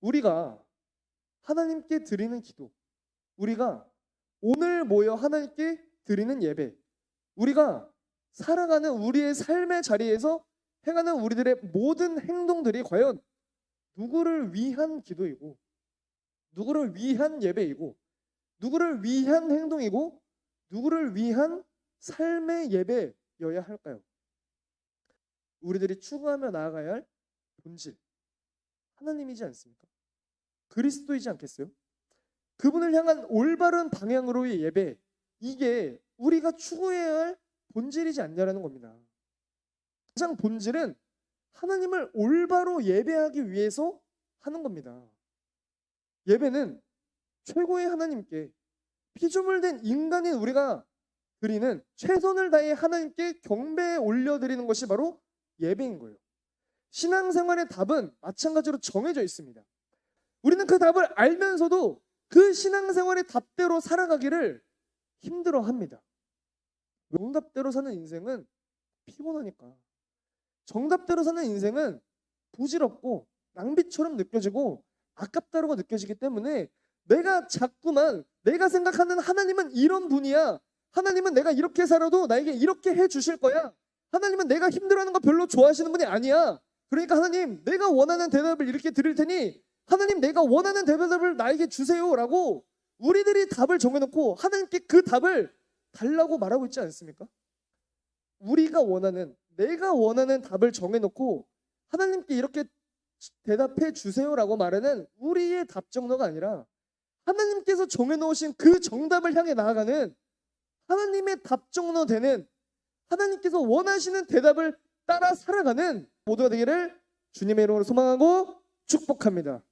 우리가 하나님께 드리는 기도, 우리가 오늘 모여 하나님께 드리는 예배, 우리가 살아가는 우리의 삶의 자리에서 행하는 우리들의 모든 행동들이 과연 누구를 위한 기도이고, 누구를 위한 예배이고, 누구를 위한 행동이고, 누구를 위한 삶의 예배여야 할까요? 우리들이 추구하며 나아가야 할 본질, 하나님이지 않습니까? 그리스도이지 않겠어요? 그분을 향한 올바른 방향으로의 예배, 이게 우리가 추구해야 할 본질이지 않냐라는 겁니다. 가장 본질은 하나님을 올바로 예배하기 위해서 하는 겁니다. 예배는 최고의 하나님께 피조물된 인간인 우리가 드리는 최선을 다해 하나님께 경배에 올려드리는 것이 바로 예배인 거예요. 신앙생활의 답은 마찬가지로 정해져 있습니다. 우리는 그 답을 알면서도 그 신앙생활의 답대로 살아가기를 힘들어 합니다. 정답대로 사는 인생은 피곤하니까. 정답대로 사는 인생은 부질없고 낭비처럼 느껴지고 아깝다고 느껴지기 때문에 내가 자꾸만 내가 생각하는 하나님은 이런 분이야. 하나님은 내가 이렇게 살아도 나에게 이렇게 해 주실 거야. 하나님은 내가 힘들어하는 거 별로 좋아하시는 분이 아니야. 그러니까 하나님 내가 원하는 대답을 이렇게 드릴 테니 하나님 내가 원하는 대답을 나에게 주세요라고 우리들이 답을 정해놓고 하나님께 그 답을 달라고 말하고 있지 않습니까? 우리가 원하는 내가 원하는 답을 정해놓고 하나님께 이렇게 대답해 주세요라고 말하는 우리의 답 정도가 아니라 하나님께서 정해놓으신 그 정답을 향해 나아가는 하나님의 답 정도 되는 하나님께서 원하시는 대답을 따라 살아가는 모두가 되기를 주님의 이름으로 소망하고 축복합니다.